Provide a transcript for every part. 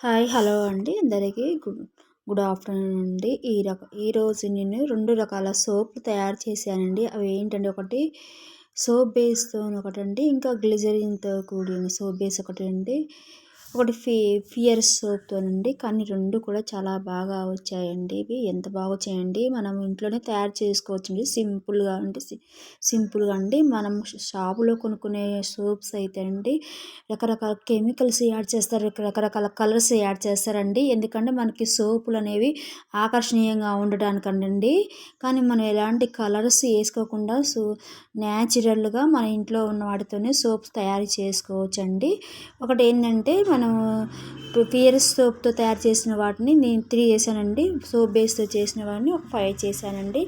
Hi hello అండి. అందరికీ good good afternoon అండి. ఈ రక ఈరోజు నేను రెండు రకాల సోప్ తయారు చేశానండి. అవి ఏంటంటే ఒకటి సోప్ బేస్తో ఒకటండి. ఇంకా గ్లిజరిన్తో కూడిన సోప్ బేస్ ఒకటి అండి ఒకటి ఫి ఫియర్ సోప్తోనండి కానీ రెండు కూడా చాలా బాగా వచ్చాయండి ఇవి. ఎంత బాగా వచ్చాయండి? మనం ఇంట్లోనే తయారు చేసుకోవచ్చండి సింపుల్గా అంటే సింపుల్గా అండి. మనం షాపులో కొనుక్కునే సోప్స్ అయితే అండి రకరకాల కెమికల్స్ యాడ్ చేస్తారు. రకరకాల కలర్స్ యాడ్ చేస్తారండి. ఎందుకంటే మనకి సోపులు అనేవి ఆకర్షణీయంగా ఉండడానికండి. కానీ మనం ఎలాంటి కలర్స్ వేసుకోకుండా సో న్యాచురల్గా మన ఇంట్లో ఉన్న వాటితోనే సోప్స్ తయారు చేసుకోవచ్చండి. ఒకటి ఏంటంటే మనం పియర్ సోప్తో తయారు చేసిన వాటిని నేను త్రీ చేశానండి సోప్ బేస్తో చేసిన వాటిని ఒక ఫైవ్ చేశానండి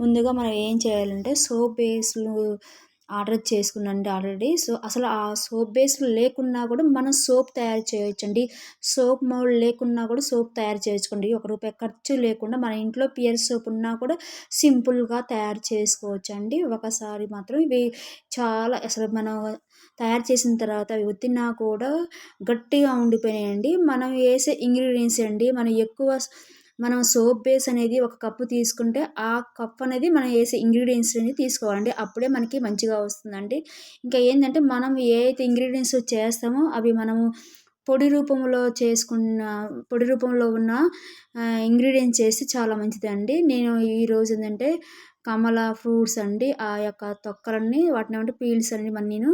ముందుగా మనం ఏం చేయాలంటే సోప్ బేస్లు ఆర్డర్ చేసుకున్నాండి ఆల్రెడీ. సో అసలు ఆ సోప్ బేస్లు లేకున్నా కూడా మనం సోప్ తయారు చేయొచ్చండి. సోప్ మౌల్డ్ లేకున్నా కూడా సోప్ తయారు చేయొచ్చుకోండి. ఒక రూపాయి ఖర్చు లేకుండా మన ఇంట్లో పియర్ సోప్ ఉన్నా కూడా సింపుల్గా తయారు చేసుకోవచ్చండి. ఒకసారి మాత్రం ఇవి చాలా అసలు మనం తయారు చేసిన తర్వాత అవి ఉత్తినా కూడా గట్టిగా ఉండిపోయినాయండి. మనం వేసే ఇంగ్రీడియంట్స్ అండి. మనం ఎక్కువ మనం సోప్ బేస్ అనేది ఒక కప్పు తీసుకుంటే ఆ కప్ అనేది మనం వేసే ఇంగ్రీడియంట్స్ అనేది తీసుకోవాలండి. అప్పుడే మనకి మంచిగా వస్తుందండి. ఇంకా ఏంటంటే మనం ఏ అయితే ఇంగ్రీడియంట్స్ చేస్తామో అవి మనము పొడి రూపంలో చేసుకున్న పొడి రూపంలో ఉన్న ఇంగ్రీడియంట్స్ చేసి చాలా మంచిదండి. నేను ఈరోజు ఏంటంటే కమల ఫ్రూట్స్ అండి. ఆ యొక్క తొక్కలన్నీ వాటిని ఏమంటే పీల్స్ అండి మన నేను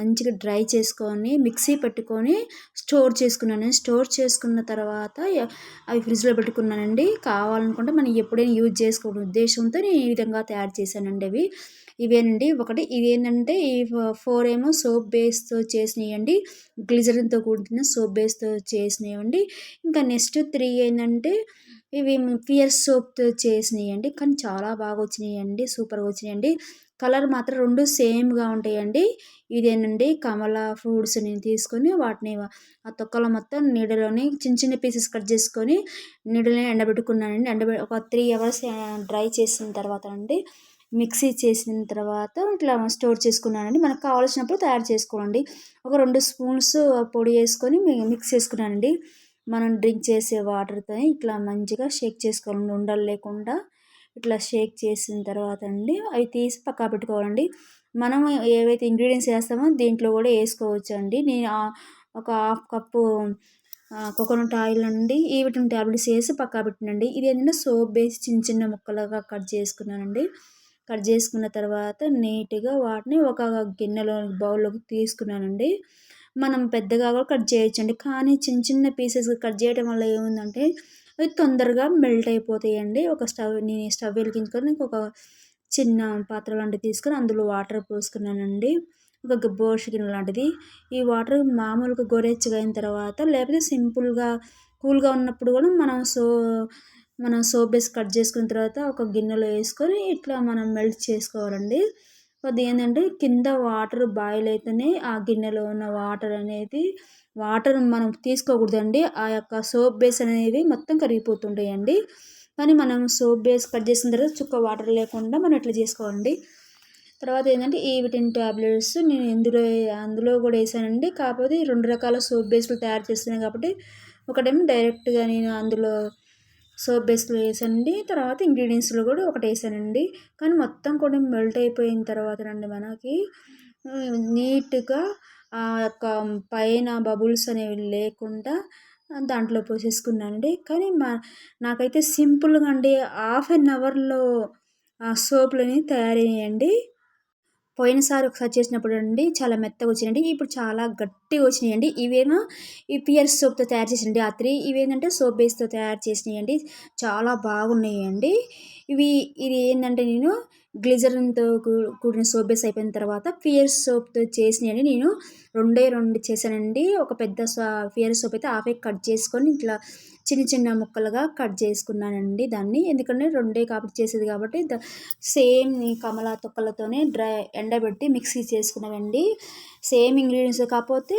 మంచిగా డ్రై చేసుకొని మిక్సీ పెట్టుకొని స్టోర్ చేసుకున్నాను స్టోర్ చేసుకున్న తర్వాత అవి ఫ్రిడ్జ్లో పెట్టుకున్నానండి. కావాలనుకుంటే మనం ఎప్పుడైనా యూజ్ చేసుకోవడం ఉద్దేశంతో నేను ఈ విధంగా తయారు చేశానండి అవి. ఇవేనండి. ఒకటి ఇదేంటంటే ఈ ఫోర్ ఏమో సోప్ బేస్తో చేసినాయండి. గ్లిజరిన్తో కూడిన సోప్ బేస్తో చేసినవండి ఇంకా నెక్స్ట్ త్రీ ఏంటంటే ఇవి పియర్ సోప్తో చేసినాయండి. కానీ చాలా బాగా వచ్చినాయండి. సూపర్గా వచ్చినాయండి. కలర్ మాత్రం రెండు సేమ్గా ఉంటాయండి. ఇదేనండి కమల ఫ్రూట్స్ నేను తీసుకొని వాటిని ఆ తొక్కలో మొత్తం నీడలోని చిన్న చిన్న పీసెస్ కట్ చేసుకొని నీడలోనే ఎండబెట్టుకున్నానండి. ఎండబె ఒక త్రీ అవర్స్ డ్రై చేసిన తర్వాత అండి మిక్సీ చేసిన తర్వాత ఇట్లా స్టోర్ చేసుకున్నానండి. మనకు కావాల్సినప్పుడు తయారు చేసుకోండి ఒక రెండు స్పూన్స్ పొడి వేసుకొని మిక్స్ చేసుకున్నానండి. మనం డ్రింక్ చేసే వాటర్తో ఇట్లా మంచిగా షేక్ చేసుకోవాలి ఉండలు లేకుండా ఇట్లా షేక్ చేసిన తర్వాత అండి అవి తీసి పక్కా పెట్టుకోవాలండి. మనం ఏవైతే ఇంగ్రీడియంట్స్ వేస్తామో దీంట్లో కూడా వేసుకోవచ్చు అండి నేను ఒక హాఫ్ కప్పు కోకోనట్ ఆయిల్ అండి ఈ విటమిన్ ట్యాబ్లెట్స్ వేసి పక్కా పెట్టినండి. ఇది ఏంటంటే సోప్ వేసి చిన్న చిన్న ముక్కలుగా కట్ చేసుకున్నానండి. కట్ చేసుకున్న తర్వాత నీట్గా వాటిని ఒక గిన్నెలో బౌల్లోకి తీసుకున్నానండి. మనం పెద్దగా కూడా కట్ చేయొచ్చండి. కానీ చిన్న చిన్న పీసెస్ కట్ చేయడం వల్ల ఏముందంటే అవి తొందరగా మెల్ట్ అయిపోతాయండి. ఒక స్టవ్ నేను స్టవ్ వెలిగించుకొని ఒక చిన్న పాత్ర లాంటిది తీసుకొని అందులో వాటర్ పోసుకున్నానండి. ఒక బోర్ష గిన్నె లాంటిది. ఈ వాటర్ మామూలుగా గోరెచ్చగా అయిన తర్వాత లేకపోతే సింపుల్గా కూల్గా ఉన్నప్పుడు కూడా మనం సో మనం సోప్ వేసి కట్ చేసుకున్న తర్వాత ఒక గిన్నెలో వేసుకొని ఇట్లా మనం మెల్ట్ చేసుకోవాలండి. అది ఏంటంటే కింద వాటర్ బాయిల్ అయితేనే ఆ గిన్నెలో ఉన్న వాటర్ అనేది వాటర్ మనం తీసుకోకూడదండి. ఆ యొక్క సోప్ బేస్ అనేవి మొత్తం కరిగిపోతుంటాయండి. కానీ మనం సోప్ బేస్ కట్ చేసిన తర్వాత చుక్క వాటర్ లేకుండా మనం ఇట్లా చేసుకోవాలండి? తర్వాత ఏంటంటే ఈ విటమిన్ ట్యాబ్లెట్స్ నేను ఎందులో అందులో కూడా వేసానండి. కాకపోతే రెండు రకాల సోప్ బేస్లు తయారు చేస్తున్నాను కాబట్టి ఒకటేమో డైరెక్ట్గా నేను అందులో సోప్ బేస్లో వేసానండి తర్వాత ఇంగ్రీడియంట్స్లో కూడా ఒకటి వేసానండి కానీ మొత్తం కూడా మెల్ట్ అయిపోయిన తర్వాత అండి మనకి. నీట్గా ఆ యొక్క పైన బబుల్స్ అనేవి లేకుండా దాంట్లో పోసేసుకున్నానండి. కానీ మా నాకైతే సింపుల్గా అండి హాఫ్ అన్ అవర్లో ఆ సోపులని తయారయ్యాయండి. పోయినసారి ఒకసారి చేసినప్పుడు అండి చాలా మెత్తగా వచ్చినాయండి. ఇప్పుడు చాలా గట్టిగా వచ్చినాయండి. ఇవేమో ఈ పియర్ సోప్తో తయారు చేసినండి ఆ త్రీ. ఇవేంటంటే సోప్ బేస్తో తయారు చేసినాయండి. చాలా బాగున్నాయండి. ఇవి ఇది ఏంటంటే నేను గ్లిజరిన్తో కూడిన సోప్ బేస్ అయిపోయిన తర్వాత పియర్ సోప్తో చేసినాయండి నేను. రెండే రెండు చేశానండి. ఒక పెద్ద ఫియర్ సోప్ అయితే హాఫ్ కట్ చేసుకొని ఇట్లా చిన్న చిన్న ముక్కలుగా కట్ చేసుకున్నానండి దాన్ని. ఎందుకంటే రెండే కాబట్టి చేసేది కాబట్టి సేమ్ కమల తొక్కలతోనే డ్రై ఎండబెట్టి మిక్సీ చేసుకున్నామండి సేమ్ ఇంగ్రీడియంట్స్ కాకపోతే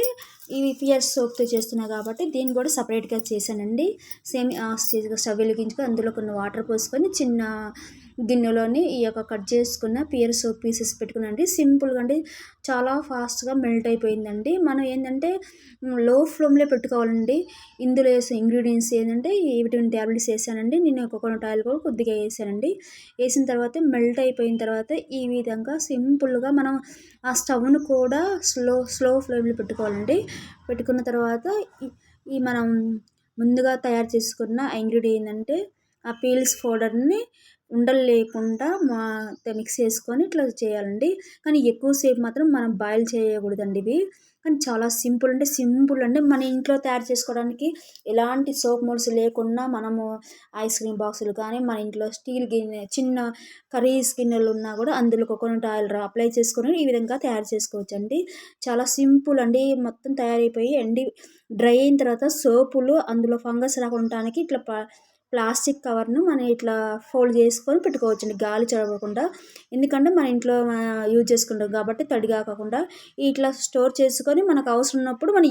ఇవి పియర్ సోప్తో చేస్తున్నాయి కాబట్టి దీన్ని కూడా సపరేట్గా చేశానండి. సేమ్ స్టవ్ వెలిగించుకొని అందులో కొన్ని వాటర్ పోసుకొని చిన్న గిన్నెలోని ఈ యొక్క కట్ చేసుకున్న పియర్ సోప్ పీసెస్ పెట్టుకున్నాండి సింపుల్గా అంటే చాలా ఫాస్ట్గా మెల్ట్ అయిపోయింది. అయిపోయిందండి మనం ఏంటంటే లో ఫ్లేమ్లో పెట్టుకోవాలండి. ఇందులో వేసే ఇంగ్రీడియంట్స్ ఏంటంటే ఈ విటమిన్ ట్యాబ్లెట్స్ వేసానండి. నేను కోకోనట్ ఆయిల్ కూడా కొద్దిగా వేసానండి. వేసిన తర్వాత మెల్ట్ అయిపోయిన తర్వాత ఈ విధంగా సింపుల్గా మనం ఆ స్టవ్ను కూడా స్లో స్లో ఫ్లేమ్లో పెట్టుకోవాలండి. పెట్టుకున్న తర్వాత ఈ మనం ముందుగా తయారు చేసుకున్న ఇంగ్రీడియంట్ ఏంటంటే ఆ పీల్స్ పౌడర్ని ఉండలు లేకుండా మా మిక్స్ చేసుకొని ఇట్లా చేయాలండి. కానీ ఎక్కువసేపు మాత్రం మనం బాయిల్ చేయకూడదండి ఇవి. కానీ చాలా సింపుల్ అంటే సింపుల్ అంటే మన ఇంట్లో తయారు చేసుకోవడానికి ఎలాంటి సోప్ మోల్స్ లేకుండా మనము ఐస్ క్రీమ్ బాక్సులు కానీ మన ఇంట్లో స్టీల్ గిన్నె చిన్న కర్రీస్ గిన్నెలు ఉన్నా కూడా అందులో కోకోనట్ ఆయిల్ అప్లై చేసుకొని ఈ విధంగా తయారు చేసుకోవచ్చు అండి చాలా సింపుల్ అండి. మొత్తం తయారైపోయి అండి డ్రై అయిన తర్వాత సోపులు అందులో ఫంగస్ రాకుండా ఇట్లా ప్లాస్టిక్ కవర్ను మనం ఇట్లా ఫోల్డ్ చేసుకొని పెట్టుకోవచ్చండి. గాలి చదవకుండా. ఎందుకంటే మన ఇంట్లో యూజ్ చేసుకుంటాం కాబట్టి తడి కాకుండా ఇట్లా స్టోర్ చేసుకొని మనకు అవసరం ఉన్నప్పుడు మనం